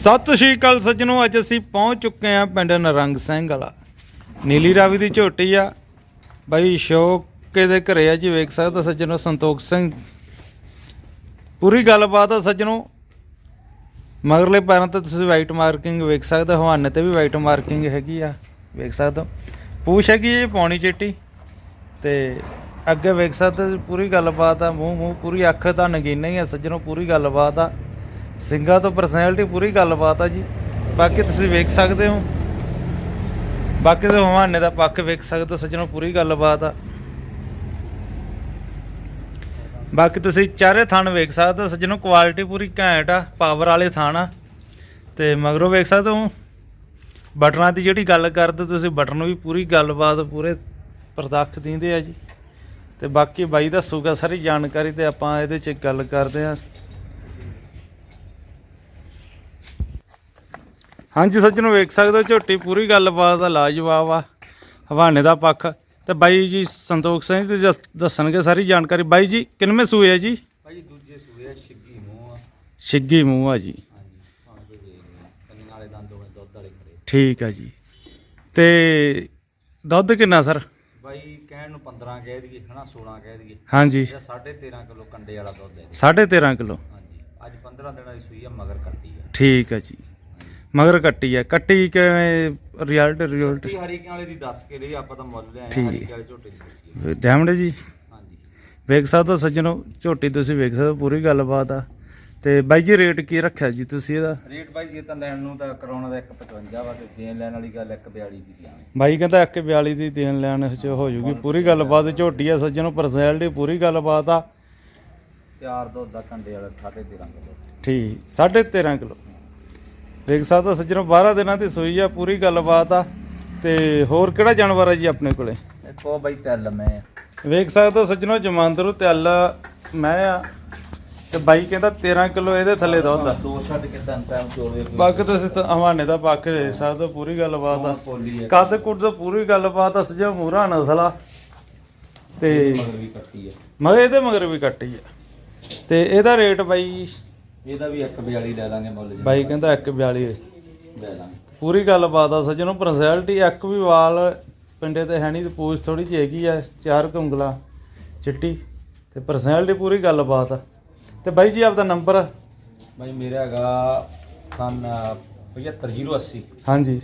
ਸਤਿ ਸ਼੍ਰੀ ਅਕਾਲ ਸੱਜਣੋ, ਅੱਜ ਅਸੀਂ ਪਹੁੰਚ ਚੁੱਕੇ ਹਾਂ ਪਿੰਡ ਨਰੰਗ ਸਿੰਘ ਵਾਲਾ। ਨੀਲੀ ਰਾਵੀ ਦੀ ਝੋਟੀ ਆ। ਬਾਈ ਸ਼ੋਕੇ ਦੇ ਘਰੇ ਆ ਜੀ, ਵੇਖ ਸਕਦੇ ਸੱਜਣੋ, ਸੰਤੋਖ ਸਿੰਘ। ਪੂਰੀ ਗੱਲਬਾਤ ਆ ਸੱਜਣੋ। ਮਗਰਲੇ ਪੈਰਾਂ ਤੇ ਤੁਸੀਂ ਵਾਈਟ ਮਾਰਕਿੰਗ ਵੇਖ ਸਕਦੇ ਹੋ, ਹਵਾਨੇ ਤੇ ਵੀ ਵਾਈਟ ਮਾਰਕਿੰਗ ਹੈਗੀ ਆ, ਵੇਖ ਸਕਦੇ ਹੋ। ਪੂਛ ਹੈਗੀ ਜੀ, ਪੌਣੀ ਚਿੱਟੀ। ਤੇ ਅੱਗੇ ਵੇਖ ਸਕਦੇ ਤੁਸੀਂ ਪੂਰੀ ਗੱਲਬਾਤ ਆ ਮੂੰਹ ਮੂੰਹ ਪੂਰੀ ਅੱਖ ਤਾਂ ਨਗੀਨਾ ਹੀ ਆ ਸੱਜਣੋ, ਪੂਰੀ ਗੱਲਬਾਤ ਆ। ਸਿੰਘਾਂ ਤੋਂ ਪਰਸਨੈਲਿਟੀ ਪੂਰੀ ਗੱਲਬਾਤ ਆ ਜੀ। ਬਾਕੀ ਤੁਸੀਂ ਵੇਖ ਸਕਦੇ ਹੋ। ਬਾਕੀ ਤੇ ਹਵਾਨੇ ਦਾ ਪੱਖ ਵੇਖ ਸਕਦੇ ਹੋ, ਸੱਜਣੋ, ਪੂਰੀ ਗੱਲਬਾਤ ਆ। ਬਾਕੀ ਤੁਸੀਂ ਚਾਰੇ ਥਣ ਵੇਖ ਸਕਦੇ ਹੋ, ਸੱਜਣੋ ਕੁਆਲਿਟੀ ਪੂਰੀ ਘੈਂਟ ਆ ਪਾਵਰ ਵਾਲੇ ਥਣ ਆ। ਤੇ ਮਗਰੋਂ ਵੇਖ ਸਕਦੇ ਹੋ, ਬਟਨਾਂ ਦੀ ਜਿਹੜੀ ਗੱਲ ਕਰਦੇ ਤੁਸੀਂ, ਬਟਨ ਵੀ ਪੂਰੀ ਗੱਲਬਾਤ ਪੂਰੇ ਪ੍ਰਦੱਖ ਦਿੰਦੇ ਆ ਜੀ। ਤੇ ਬਾਕੀ ਬਾਈ ਦੱਸੂਗਾ, ਸਾਰੀ ਜਾਣਕਾਰੀ ਤੇ ਆਪਾਂ ਇਹਦੇ ਚ ਗੱਲ ਕਰਦੇ ਆ। ਹਾਂਜੀ ਸੱਜਣੋ ਵੇਖ ਸਕਦੇ ਹੋ ਝੋਟੀ ਪੂਰੀ ਗੱਲਬਾਤ ਆ ਲਾਜਵਾਬ ਆ ਹਵਾਨੇ ਦਾ ਪੱਖ। ਤੇ ਬਾਈ ਜੀ ਸੰਤੋਖ ਸਿੰਘ ਜੀ ਦੱਸ- ਦੱਸਣਗੇ ਸਾਰੀ ਜਾਣਕਾਰੀ। ਬਾਈ ਜੀ ਕਿੰਨਵੇਂ ਸੂਏ ਆ ਜੀ? ਭਾਜੀ ਦੂਜੇ ਸੂਏ ਛਿੱਗੀ ਮੂੰਹ ਆ। ਛਿੱਗੀ ਮੂੰਹ ਆ ਜੀ। ਹਾਂਜੀ ਭਾਵੇਂ ਕੋਈ ਵੇਖ ਲਿਆ ਕੰਨ ਵਾਲੇ ਦੰਦ ਹੋਏ ਦੁੱਧ ਵਾਲੇ ਖੜੇ ਠੀਕ ਆ ਜੀ। ਤੇ ਦੁੱਧ ਕਿੰਨਾ ਸਰ? ਬਾਈ ਕਹਿਣ ਨੂੰ 15 ਕਹਿ ਦਈਏ ਹਨਾ 16 ਕਹਿ ਦਈਏ। ਹਾਂਜੀ। ਇਹਦਾ 13.5 ਕਿਲੋ ਕੰਡੇ ਵਾਲਾ ਦੁੱਧ ਹੈ 13.5 ਕਿਲੋ। ਹਾਂਜੀ ਅੱਜ 15 ਦਿਨਾਂ ਦੀ ਸੂਈ ਆ ਮਗਰ ਕੱਟੀ ਆ। ਠੀਕ ਆ ਜੀ। ਮਗਰ ਕੱਟੀ ਆ ਕੱਟੀ ਕਿਵੇਂ? ਰਿਜ਼ਲਟ ਰਿਜ਼ਲਟ ਹਰੀਕੇ ਵਾਲੇ ਦੀ ਦੱਸ ਕੇ ਲਈ ਆਪਾਂ ਤਾਂ ਮੁੱਲ ਲਿਆਏ ਠੀਕ। ਆ ਹਰੀਕੇ ਵਾਲੇ ਝੋਟੇ ਦੀ ਦੱਸੀ ਡੈਮਡ ਜੀ? ਹਾਂਜੀ। ਵੇਖ ਸਕਦੇ ਹੋ ਸੱਜਣੋ ਝੋਟੀ ਤੁਸੀਂ ਵੇਖ ਸਕਦੇ ਹੋ ਪੂਰੀ ਗੱਲਬਾਤ ਆ। ਤੇ ਬਾਈ ਜੀ ਰੇਟ ਕੀ ਰੱਖਿਆ ਜੀ ਤੁਸੀਂ ਇਹਦਾ? ਰੇਟ ਬਾਈ ਜੇ ਤਾਂ ਲੈਣ ਨੂੰ ਤਾਂ ਕਰਾਉਣਾ ਦਾ 155 ਵਾ ਤੇ ਦੇਣ ਲੈਣ ਵਾਲੀ ਗੱਲ 142 ਦੀ ਦਿਆਂਗੇ ਬਾਈ ਕਹਿੰਦਾ 142 ਦੀ ਦੇਣ ਲੈਣ ਚ ਹੋ ਜੂਗੀ ਪੂਰੀ ਗੱਲਬਾਤ। ਝੋਟੀ ਆ ਸੱਜਣੋ ਪਰਸਨੈਲਿਟੀ ਪੂਰੀ ਗੱਲਬਾਤ ਆ। ਤਿਆਰ ਦੁੱਧ ਦਾ ਕੰਡੇ ਵਾਲਾ 13.5 ਕਿਲੋ। ਠੀਕ 13.5 ਕਿਲੋ। ਦੇਖ ਸਕਦੇ ਹੋ ਸੱਜਣੋ 12 ਦਿਨਾਂ ਦੀ ਸੂਈ ਆ ਪੂਰੀ ਗੱਲਬਾਤ ਆ। ਤੇ ਹੋਰ ਕਿਹੜਾ ਜਾਨਵਰ ਆ ਜੀ ਆਪਣੇ ਕੋਲੇ? ਇੱਕ ਉਹ ਬਾਈ ਤਿਲ ਮੈਂ। ਆ। ਵੇਖ ਸਕਦੇ ਹੋ ਸੱਜਣੋ ਜਮਾਂਦਰੂ ਤਿਲ ਮੈਂ ਆ ਤੇ ਬਾਈ ਕਹਿੰਦਾ 13 ਕਿਲੋ ਇਹਦੇ ਥੱਲੇ ਦੁੱਧ ਆ ਦੋ ਛੱਡ ਕੇ ਤਿੰਨ ਟਾਈਮ ਚੋਵੇ ਬਾਕੀ ਤੁਸੀਂ ਤਾਂ ਹਵਾਨੇ ਦਾ ਪੱਖ ਦੇ ਸਕਦੇ ਹੋ ਪੂਰੀ ਗੱਲਬਾਤ ਆ। ਕੱਦ ਕੁੱਦ ਦਾ ਪੂਰੀ ਗੱਲਬਾਤ ਆ ਸਜਾ ਮੂਰਾ ਨਸਲ ਆ। ਤੇ ਮਗਰ ਵੀ ਕੱਟੀ ਹੈ ਮਗਰ ਇਹਦੇ ਮਗਰ ਵੀ ਕੱਟੀ ਆ। ਤੇ ਇਹਦਾ ਰੇਟ ਬਾਈ ਇਹਦਾ ਵੀ 142 ਲੈ ਲਾਂਗੇ ਮੁੱਲ ਜੀ। ਬਾਈ ਕਹਿੰਦਾ 142 ਲੈ ਲਾਂਗੇ। ਪੂਰੀ ਗੱਲਬਾਤ ਆ ਸਜਣੋ ਪਰਸਨੈਲਿਟੀ ਇੱਕ ਵੀ ਵਾਲ ਪਿੰਡੇ ਤੇ ਹੈ ਨਹੀਂ ਤੇ ਪੂਛ ਥੋੜੀ ਜਿਹੀ ਹੈਗੀ ਆ ਚਾਰ ਕੁੰਗਲਾ ਚਿੱਟੀ ਤੇ ਪਰਸਨੈਲਿਟੀ ਪੂਰੀ ਗੱਲਬਾਤ ਆ। ਤੇ ਬਾਈ ਜੀ ਆਪਦਾ ਨੰਬਰ? ਬਾਈ ਮੇਰਾ ਹੈਗਾ ਖਾਨ 75080 ਹਾਂਜੀ।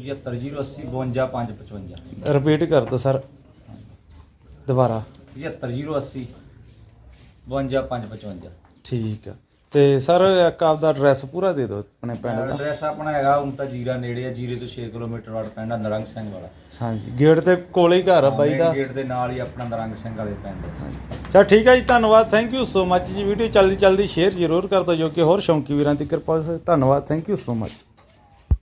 75080 52555 ਰਿਪੀਟ ਕਰ ਦਿਓ ਸਰ। ਦੁਬਾਰਾ। 75080 52555 ਠੀਕ ਆ। ਤੇ ਸਰ ਇੱਕ ਆਪਦਾ ਐਡਰੈਸ ਪੂਰਾ ਦੇ ਦਿਓ ਆਪਣੇ ਪਿੰਡ ਦਾ। ਐਡਰੈਸ ਆਪਣਾ ਹੈਗਾ ਹੁਣ ਤਾਂ ਜੀਰਾ ਨੇੜੇ ਆ ਜੀਰੇ ਤੋਂ 6 ਕਿਲੋਮੀਟਰ ਵਾਟ ਪੈਂਦਾ ਨਰੰਗ ਸਿੰਘ ਵਾਲਾ। ਹਾਂਜੀ ਗੇਟ ਤੇ ਕੋਲੇ ਹੀ ਘਰ ਆ ਬਾਈ ਦਾ। ਗੇਟ ਦੇ ਨਾਲ ਹੀ ਆਪਣਾ ਨਰੰਗ ਸਿੰਘ ਵਾਲੇ ਪਿੰਡ ਚਲ ਠੀਕ ਹੈ ਜੀ ਧੰਨਵਾਦ ਥੈਂਕ ਯੂ ਸੋ ਮੱਚ ਜੀ। ਵੀਡੀਓ ਜਲਦੀ ਜਲਦੀ ਸ਼ੇਅਰ ਜ਼ਰੂਰ ਕਰ ਦਿਓ ਜੋ ਕਿ ਹੋਰ ਸ਼ੌਂਕੀ ਵੀਰਾਂ ਦੀ ਕਿਰਪਾ ਸੇ ਧੰਨਵਾਦ ਥੈਂਕ ਯੂ ਸੋ ਮੱਚ